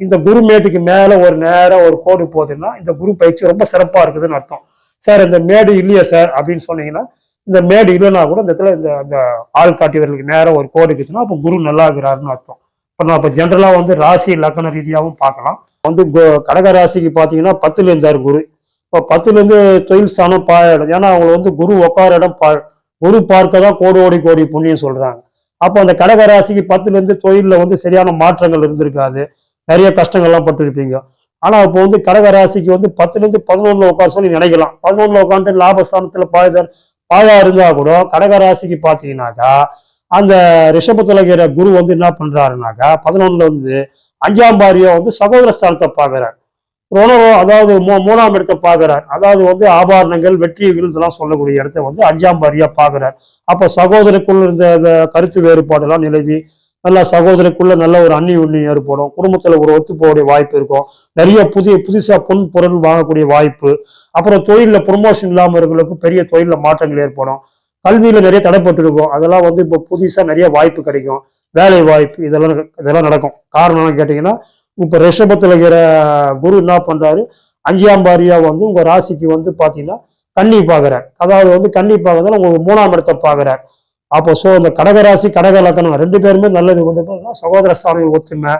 இந்த குரு மேட்டுக்கு மேல ஒரு நேரம் ஒரு கோடு போகுதுன்னா இந்த குரு பயிற்சி ரொம்ப சிறப்பா இருக்குதுன்னு அர்த்தம். சார் இந்த மேடு இல்லையா சார் அப்படின்னு சொன்னீங்கன்னா இந்த மேடு இல்லைன்னா கூட இந்த இடத்துல இந்த அந்த ஆள் காட்டியவர்களுக்கு நேரம் ஒரு கோடு இருக்குதுன்னா அப்போ குரு நல்லா இருக்கிறாருன்னு அர்த்தம். இப்போ நான் இப்போ ஜென்ரலாக வந்து ராசி லக்கண ரீதியாகவும் பார்க்கலாம். வந்து கடக ராசிக்கு பார்த்தீங்கன்னா பத்துல இருந்தார் குரு. இப்போ பத்துல இருந்து தொழில் ஸ்தானம் பாயிடும் ஏன்னா அவங்க வந்து குரு உட்கார இடம் பா குரு பார்க்க தான் கோடி ஓடி கோடி புண்ணியம் சொல்றாங்க. அப்போ அந்த கடக ராசிக்கு பத்துல இருந்து தொழிலில் வந்து சரியான மாற்றங்கள் இருந்திருக்காது. நிறைய கஷ்டங்கள்லாம் பட்டிருப்பீங்க. ஆனால் இப்போ வந்து கடக ராசிக்கு வந்து பத்துலேருந்து இருந்து உட்கார சொல்லி நினைக்கலாம். பதினொன்று உட்காந்துட்டு லாபஸ்தானத்தில் பாயுதர் பாயா இருந்தால் கூட கடக ராசிக்கு பார்த்தீங்கன்னாக்கா அந்த ரிஷபத்தில் இருக்கிற குரு வந்து என்ன பண்ணுறாருனாக்கா பதினொன்னுல வந்து அஞ்சாம் பாரியை வந்து சகோதர ஸ்தானத்தை பார்க்குறார். உணவு அதாவது மூ- மூணாம் இடத்தை பார்க்குறார். அதாவது வந்து ஆபரணங்கள் வெற்றி இதெல்லாம் சொல்லக்கூடிய இடத்த வந்து அஞ்சாம் பாரியாக பார்க்குறார். அப்போ சகோதரருக்குள்ள இருந்த அந்த கருத்து வேறுபாடெல்லாம் நிலவி நல்லா சகோதரிக்குள்ள நல்ல ஒரு அன்னி உண்ணி ஏற்படும். குடும்பத்துல ஒரு ஒத்து போகக்கூடிய வாய்ப்பு இருக்கும். நிறைய புதிய புதுசா பொன் பொருள் வாங்கக்கூடிய வாய்ப்பு. அப்புறம் தொழிலில் ப்ரொமோஷன் இல்லாம இருக்கிறவங்களுக்கு பெரிய தொழிலில் மாற்றங்கள் ஏற்படும். கல்வியில நிறைய தடைப்பட்டு இருக்கும். அதெல்லாம் வந்து இப்போ புதுசா நிறைய வாய்ப்பு கிடைக்கும். வேலை வாய்ப்பு இதெல்லாம் இதெல்லாம் நடக்கும். காரணம் என்னன்னு கேட்டீங்கன்னா இப்ப ரிஷபத்துல இருக்கிற குரு என்ன பண்றாரு? அஞ்சாம் பாரியா வந்து உங்க ராசிக்கு வந்து பாத்தீங்கன்னா கண்ணி பாக்குறார். அதாவது வந்து கண்ணி பார்க்கறதால உங்க மூணாம் இடத்தை பாக்குறார். அப்போ ஸோ அந்த கடகராசி கடக லக்கணம் ரெண்டு பேருமே நல்லது வந்து சகோதர ஸ்தானம் ஒத்துமை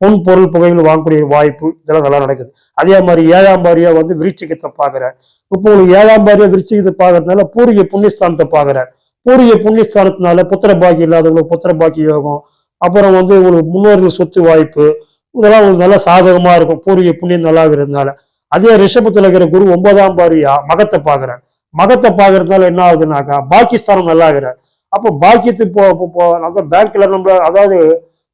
பொன் பொருள் புகைகள் வாங்கக்கூடிய வாய்ப்பு இதெல்லாம் நல்லா நடக்குது. அதே மாதிரி ஏழாம் பாரியா வந்து விருச்சிகத்தை பார்க்குறேன் இப்போ உங்களுக்கு ஏழாம் பாரியா விருச்சிகத்தை பார்க்கறதுனால பூர்வீக புண்ணியஸ்தானத்தை பார்க்குறேன் பூர்வீக புண்ணியஸ்தானத்தினால புத்திர பாக்கி இல்லாதவங்களுக்கு புத்திர பாக்கி யோகம் அப்புறம் வந்து உங்களுக்கு முன்னோர்கள் சொத்து வாய்ப்பு இதெல்லாம் உங்களுக்கு நல்லா சாதகமா இருக்கும். பூர்வீக புண்ணியம் நல்லா இருக்கிறதுனால. அதே ரிஷபத்துல இருக்கிற குரு ஒன்பதாம் பாரியா மகத்தை பார்க்குறேன் மகத்தை பாக்குறதுனால என்ன ஆகுதுனாக்கா பாக்கிஸ்தானம் நல்லா இருக்கிறேன் அப்போ பாக்கியத்துக்கு போ போ- நம்ம பேங்க்ல நம்ம அதாவது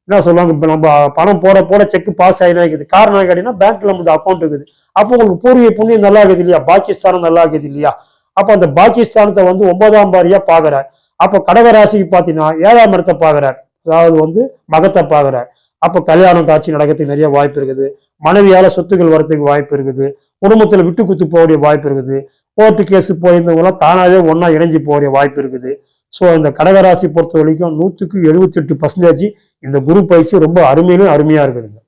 என்ன சொல்லுவாங்க இப்போ நம்ம பணம் போட போட செக் பாஸ் ஆகினா இருக்குது. காரணம் கேட்டீங்கன்னா பேங்க்ல நம்ம அக்கௌண்ட் இருக்குது. அப்போ உங்களுக்கு பூர்வீக புண்ணியம் நல்லா இருக்குது இல்லையா? பாக்கியஸ்தானம் நல்லா இருக்குது இல்லையா? அப்போ அந்த பாக்கியஸ்தானத்தை வந்து ஒன்பதாம் பாரியா பாக்குறார் அப்போ கடகராசிக்கு பார்த்தீங்கன்னா ஏழாம் இடத்தை பாக்குறார் அதாவது வந்து மகத்தை பாக்குறார் அப்போ கல்யாணம் காட்சி நடக்கிறதுக்கு நிறைய வாய்ப்பு இருக்குது. மனைவியால சொத்துக்கள் வரத்துக்கு வாய்ப்பு இருக்குது. குடும்பத்தில் விட்டு குத்து போகக்கூடிய வாய்ப்பு இருக்குது. கோர்ட்டு கேஸ் போயிருந்தவங்களாம் தானாகவே ஒன்றா இணைஞ்சு போகிற வாய்ப்பு இருக்குது. ஸோ இந்த கடகராசி பொறுத்த வரைக்கும் நூற்றுக்கு எழுபத்தெட்டு பர்சன்டேஜ் இந்த குரு பயிற்சி ரொம்ப அருமையிலும் அருமையாக இருக்குதுங்க.